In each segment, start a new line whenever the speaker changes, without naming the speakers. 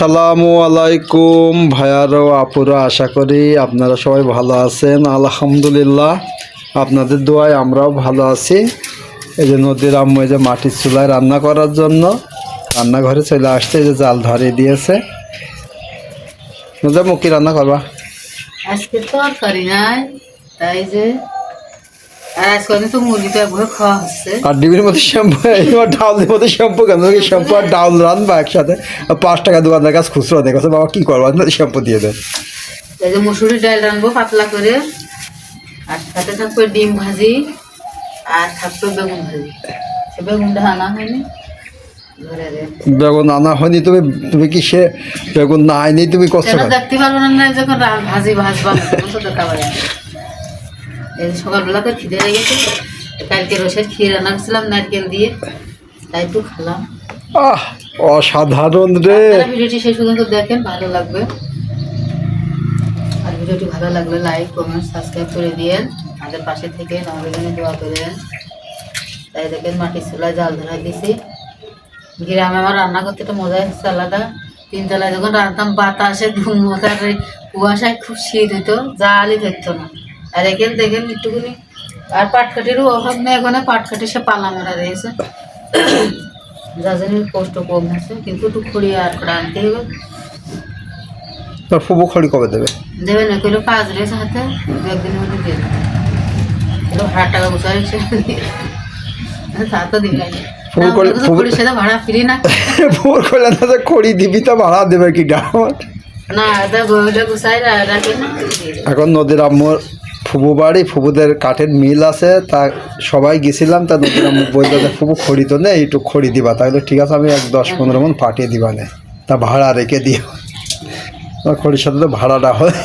আসসালামু আলাইকুম ভাইয়ারও আপুরা আশা করি আপনারা সবাই ভালো আছেন। আলহামদুলিল্লাহ, আপনাদের দোয়ায় আমরাও ভালো আছি। এই যে নদীর আম্মু, এই যে মাটির চুলায় রান্না করার জন্য রান্নাঘরে চলে আসতে এই যে জাল ধরিয়ে দিয়েছে। নদীর মুখি রান্না করবা?
আজকে তরকারি নাই, তাই যে আর আজকে অনেক তো মুরগিটা একভাবে খাওয়া হচ্ছে।
আর ডিবির মধ্যে শ্যাম্পু এবার ডাউলের মধ্যে শ্যাম্পু কেন? শ্যাম্পু আর ডাউল রানবা একসাথে? আর পাঁচ টাকা দোকানদার কাছে খুচরো দেখেছে বাবা কী করব? শ্যাম্পু দিয়ে দেয়
এই যে মুসুরি ডাল রানবো পাতলা করে আর সাথে থাকবে ডিম ভাজি আর থাকবে বেগুন ভাজি। সে বেগুনটা আনা হয়নি।
বেগুন আনা হয়নি তুমি তুমি কি সে বেগুন না আইনি তুমি কষ্ট
দেখতে পারব না যখন ভাজি ভাজবা তখন তো দেখা পাবে এই যে সকালবেলা তো খিদে হয়ে গেছে। কালকে রসের ক্ষীর রান্না করছিলাম নারকেল দিয়ে। তাই তো খেলাম।
আহ অসাধারণ রে।
ভিডিওটি শেষ পর্যন্ত দেখেন ভালো লাগবে। আর ভিডিওটি ভালো লাগলে লাইক কমেন্ট সাবস্ক্রাইব করে দিয়েন। আমাদের পাশে থেকে আমাদের জন্য দোয়া করেন। তাই দেখেন মাটির চুলায় জাল ধরা দিছি। গ্রামে আমার রান্না করতে একটা মজা হচ্ছে আলাদা। তিনতলায় যখন রান্নাম বাতাসে ধুমোতার কুয়াশায় খুব শীত হইতো জালই ধরতো না। আর এখানে দেখেন একটুখানি। আর পাটকাঠিরও অভাব নেই এখানে পাটকাঠি সে পালা মারা রয়েছে যাদের কষ্ট কম হচ্ছে কিন্তু একটু খড়ি আর করে আনতে হবে।
তোর ফুবু খড়ি কবে দেবে?
দেবে না কইলো কাজ রয়েছে হাতে দু একদিনের মধ্যে দিয়ে দেবে। এগুলো ভাড়া টাকা গুছাই তা দিবে ভাড়া ফ্রি না।
খড়ি দিবি তো ভাড়া দেবে কি আমার?
না এটা বইটা গুছাই রা- রাখে না
এখন নদীর আম্মুর ফুবু বাড়ি, ফুবুদের কাঠের মিল আছে, তা সবাই গেছিলাম, তা বলতে যে ফুবু, খড়ি তো নেই একটু খড়ি দিবা। তাহলে ঠিক আছে, আমি এক দশ পনেরো মন পাঠিয়ে দিবা নে। তা ভাড়া রেখে দিও। খড়ির সাথে তো ভাড়াটা হয়।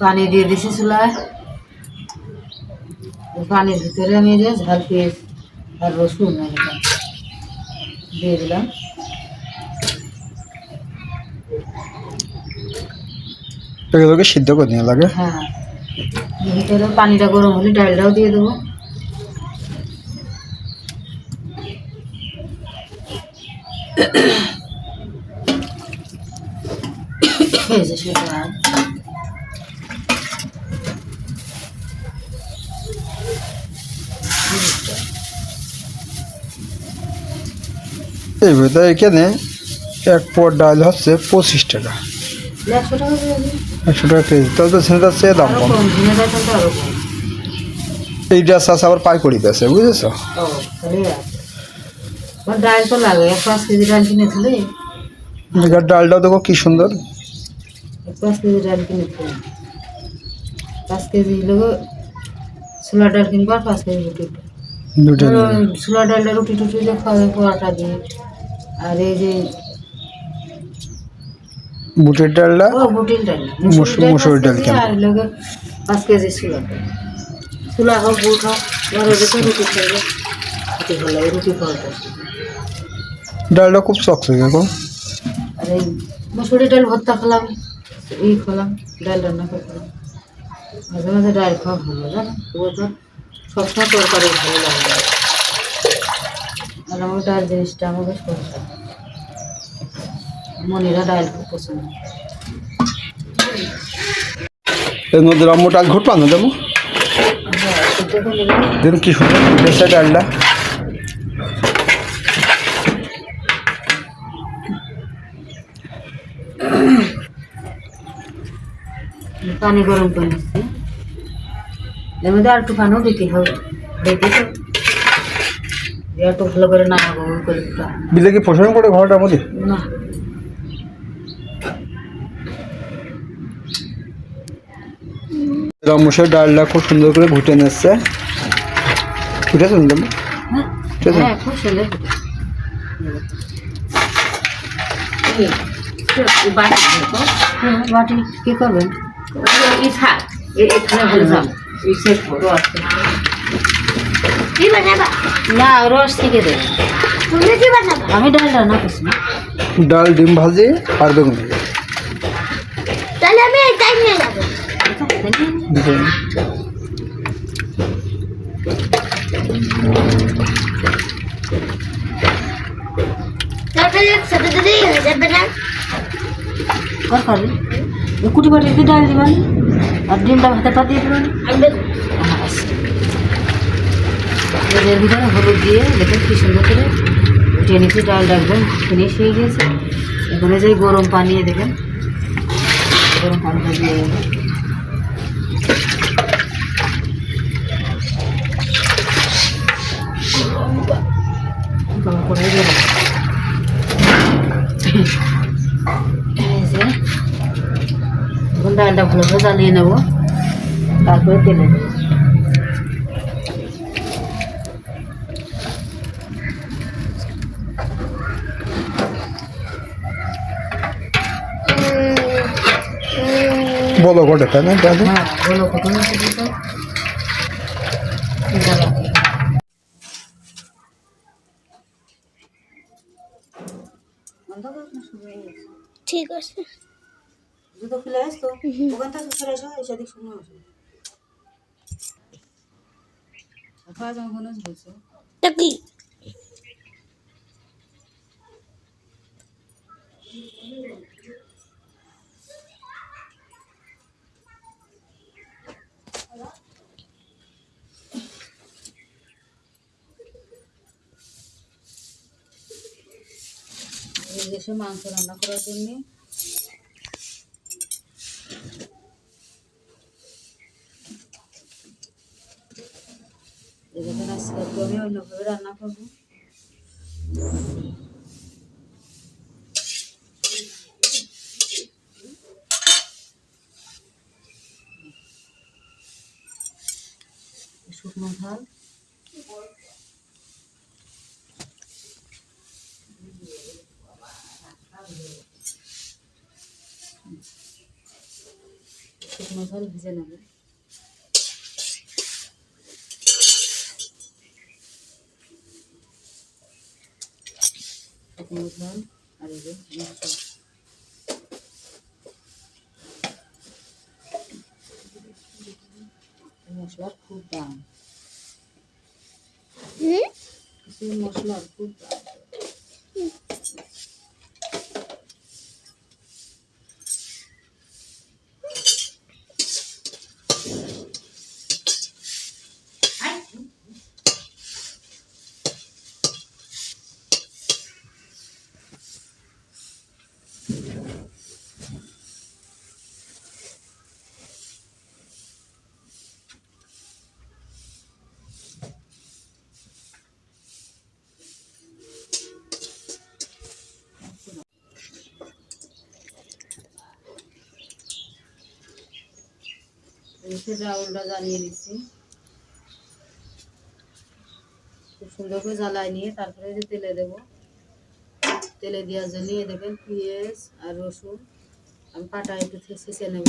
পানি দিয়ে দিছি চুলায়। পানির ভিতরে আমি যে ঝাল পেঁয়াজ আর রসুন দিয়ে দিলাম।
এগুলোকে সিদ্ধ করে নিয়ে লাগে।
হ্যাঁ। ভিতরে পানিটা গরম হলে ডালটাও দিয়ে দেবো। এই
এখানে এক পট ডাল হচ্ছে পঁচিশ টাকা।
একশো টাকা।
একশো টাকা কেজি। তাহলে তো সেটা চেয়ে দাম কম।
কম
এইটা চাষ আবার পাইকড়ি বুঝেছ?
আছে
এটার ডালটাও দেখো কি সুন্দর।
পাঁচ কেজি ডাল কিনে পাঁচ কেজি লোক ছোলা ডাল কিনবো আর পাঁচ কেজি রুটি ছোলা ডালটা রুটি টুটি দিয়ে খাওয়া পরোটা দিয়ে। আর এই যে
বুটের ডালটা
ও বুটিল ডাল
মুসুর- মুসুর ডাল কেন?
পাঁচ কেজি ছোলা। ছোলা হোক বুট হোক দেখো রুটি খাইবে রুটি ভালো রুটি খাওয়াটা
ডালটা খুব চকচকে এখন
আর এই মুসুরি ডাল ভর্তা খেলাম ই খেলাম ডাল রান্না করে খেলাম। মাঝে মাঝে ডাল খাওয়া ভালো জানো তো সবসময় তরকারি ভালো লাগে। আর আমার ডাল জিনিসটা আমার বেশ পছন্দ। মনিরা ডাল খুব পছন্দ।
নদীর ডাল না দেবো। দেখুন কি সুন্দর ডালটা
পানি গরম করে নিচ্ছি। এর মধ্যে আর একটু পানিও দিতে হবে। একটু ভালো করে করে
বিলে কি পোষণ করে ঘরটার মধ্যে
না।
রামুসের ডালটা খুব সুন্দর করে ঘুটে নিচ্ছে। ঘুটেছে না
হ্যাঁ
ঠিক আছে।
হ্যাঁ খুব সুন্দর এই, এই বাটি কি করবেন? আছে না রস থেকে দেবে। আমি ডাল রান্না করছি
ডাল ডিম ভাজি আর বেগুন ভাজি।
তাহলে আমি এটাই নিয়ে যাব। ডিজাইন
তরকারি কুটি বাটি দিয়ে ডাল দিবেন আর ডিমটা ভাতে পা দিয়ে দেবেন এর ভিতরে হলুদ দিয়ে দেখবেন কি সুন্দর করে উঠিয়ে নিচ্ছি ডাল ডাকবেন ফিনিশ হয়ে গিয়েছে এখানে যে গরম পানি দেখেন গরম পানিটা দিয়ে করে এখন ডালটা ভালো করে জ্বালিয়ে নেব। তারপরে তেলে দেবো।
বলো কটে তাই না
হ্যাঁ বলো কত নিচে দিতে
ঠিক আছে
জুতো খুলে আসতো ওখান থেকে ফেরে আসো এসে দিক শুনে আসো মাংস রান্না করার জন্য এখানে আজকে একটু আমি অন্যভাবে রান্না করব। শুকনো ঝাল শুকনো ঝাল ভেজে নেবে। শুকনো ঝাল আর এই যে মশলা মশলার খুব দাম। কিছু মশলার খুব দাম। এসে চাউলটা জ্বালিয়ে দিচ্ছি। খুব সুন্দর করে জ্বালায় নিয়ে তারপরে যে তেলে দেবো। তেলে দেওয়ার জন্য এই দেখেন পেঁয়াজ আর রসুন। আমি পাটা একটু ছেঁচে নেব।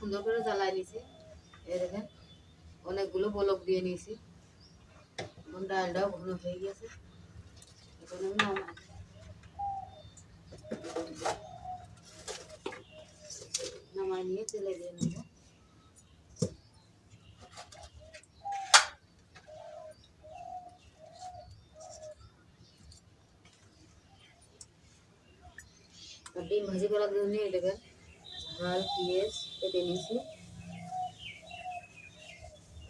সুন্দর করে জ্বালায় নিয়েছি এই দেখেন, অনেকগুলো বলক দিয়ে নিয়েছি এখন ডালটাও ঘন হয়ে গেছে এখন আমি নামাই নামাই নিয়ে তেলে দিয়ে নেব। আর ডিম ভাজি করার জন্য এই দেখেন, ঝাল, পেঁয়াজ কেটে নিয়েছি।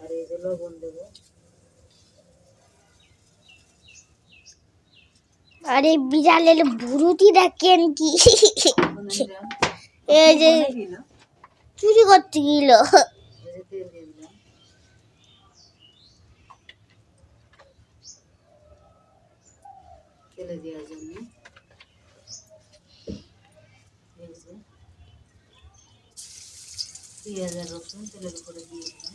আর এই যে লবণ দেবো।
আরে বিড়ালের ভুরুটি দেখেন কি? এই যে চুরি করতে গেল।
তেলে দিয়ে পেঁয়াজ আর রসুন তেলের উপরে দিয়ে দিলাম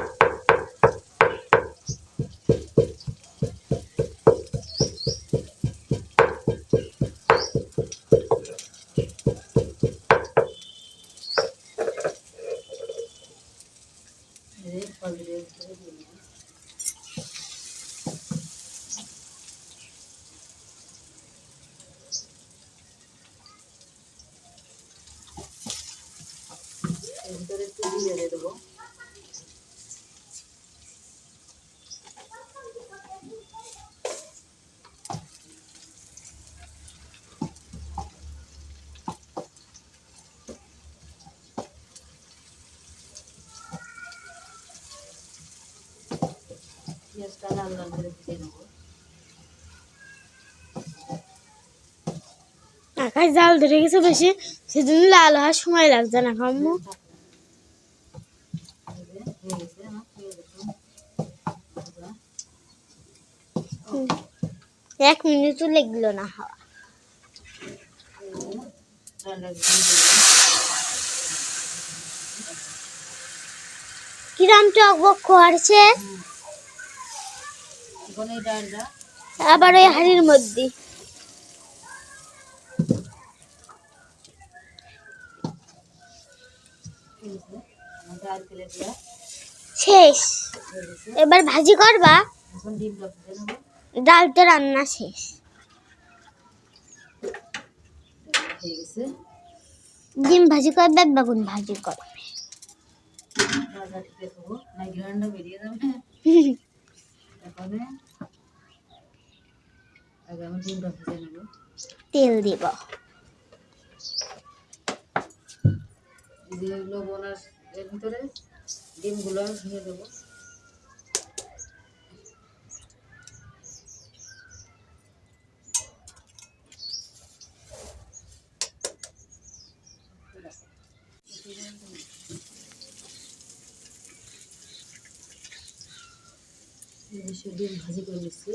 পেঁয়াজটা লাল লাল করে
আকাশ জাল ধরে গেছে বেশি লাল হওয়ার সময় লাগছে না। এক মিনিটও লাগল না হওয়া। কিরাম টক বক করছে আবার ওই হাড়ির মধ্যে। শেষ। এবার ভাজি করবা? ডাল তো রান্না শেষ। ডিম ভাজি করবে বেগুন ভাজি করবে।
না বেরিয়ে যাবে? তারপরে আগে আমি ডিমটা ভেজে নেব।
তেল দিব।
এই লবণ আর এর ভিতরে ডিমগুলো দিয়ে দেবো এই যে সব ডিম ভাজি করে নিচ্ছি।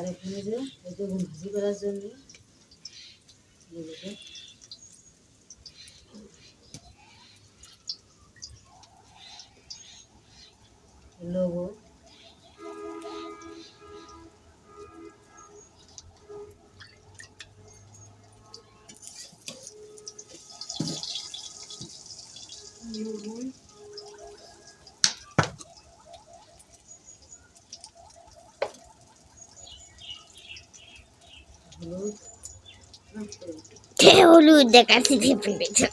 আর এখানে যে বেগুন ভাজি করার জন্য লবণ লবণ হলুদ
হলুদ দেখাচ্ছি ঝেপে
নেব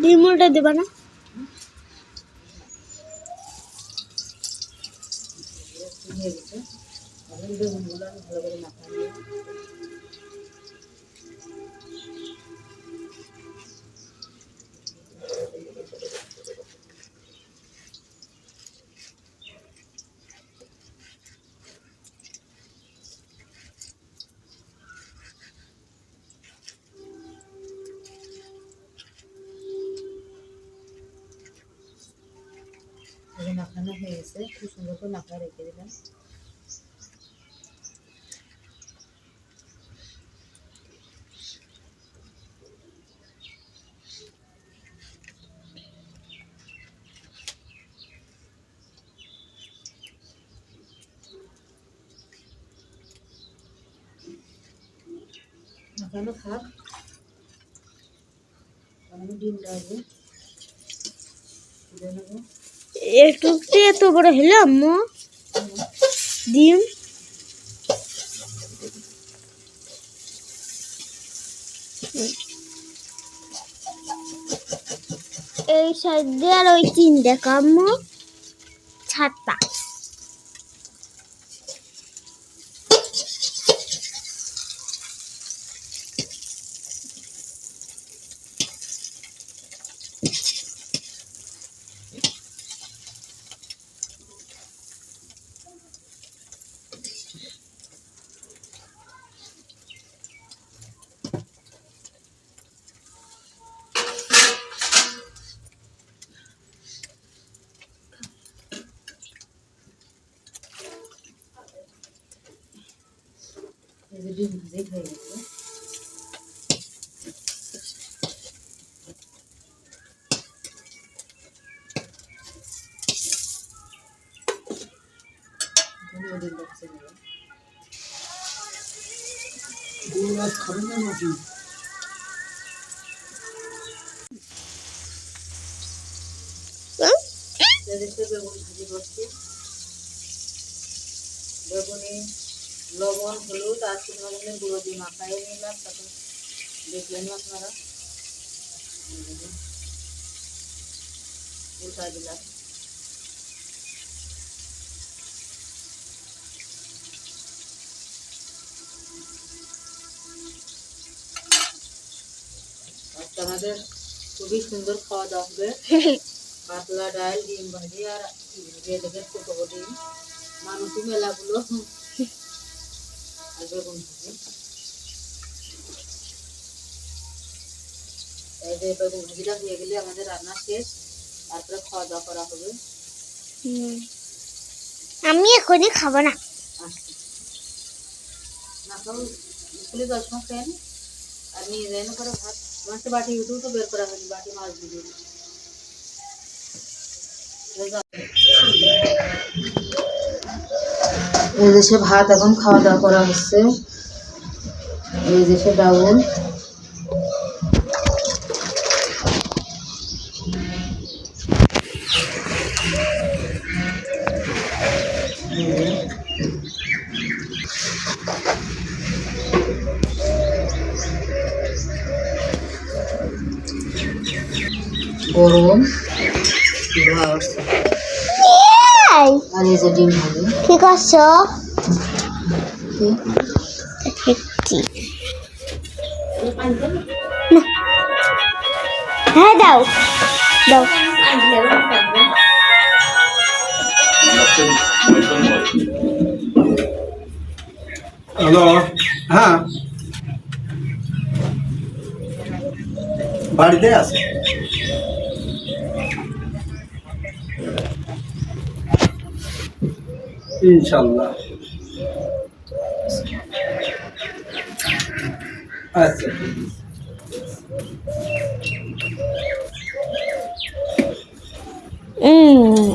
ডিমটা দেবা না
একটু হয়ে গেছে এখন বেগুনগুলো আমি ভালো করে মাখাই নিয়ে এই যে মাখানো হয়ে গেছে খুব সুন্দর করে মাখা রেখে দিলাম
একটু এত বড় হলো, আম্মু। ডিম। এই সাইড দিয়ে আর ওই তিন তিনটে কাম্মু ছাতা।
এই যে ডিম ভাজি হয়ে গেছে ওই ডিমটা ভেজে বেগুন ভাজি করছি বেগুনি লবণ, হলুদ আর শুকনো মরিচের গুঁড়ো দিয়ে মাখাই নিলাম তখন দেখলেন আপনারা। উল্টা দিলাম। আজকে আমাদের খুবই সুন্দর খাওয়া দাওয়া হবে। পাতলা ডাল, ডিম ভাজি আর বেদেকের ফুটবো ডিম। মানুষই মেলাগুলো। আর বেগুন ভাজি এই যে বেগুন ভাজিটা হয়ে গেলে আমাদের রান্না শেষ তারপরে খাওয়া দাওয়া করা হবে
হুম। আমি এখনই খাব না
স্কুলে দশ মাস খেয়ে নি। আর নিয়ে যাই না করে ভাত মাছটা বাটি উঠেও তো বের করা হয়নি বাটি মাছ দিয়ে এই দেশে ভাত এখন খাওয়া দাওয়া করা হচ্ছে। এই দেশে ডাউল। গরম। আর এই যে ডিম ভাজি
ঠিক আছে
কি?
ঠিক হ্যাঁ দাও দাও
হ্যালো হ্যাঁ বাড়িতে আছে ইনশাল্লাহ আচ্ছা।
হুম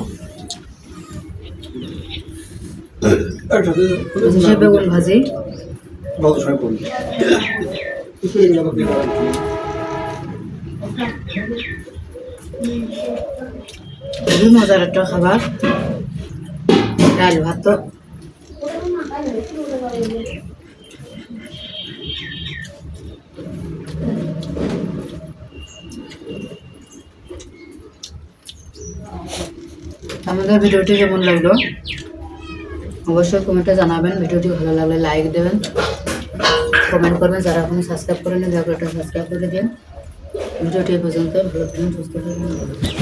বেগুন ভাজি। খুবই মজার একটা খাবার। ডাল ভাত আমাদের ভিডিওটি কেমন লাগল? অবশ্যই কমেন্টে জানাবেন। ভিডিওটি ভালো লাগলে লাইক দেবেন। কমেন্ট করবেন। যারা এখনও সাবস্ক্রাইব করেনি দয়া করে সাবস্ক্রাইব করে দিন। ভিডিওটি পর্যন্ত ভালো থাকুন সুস্থ থাকুন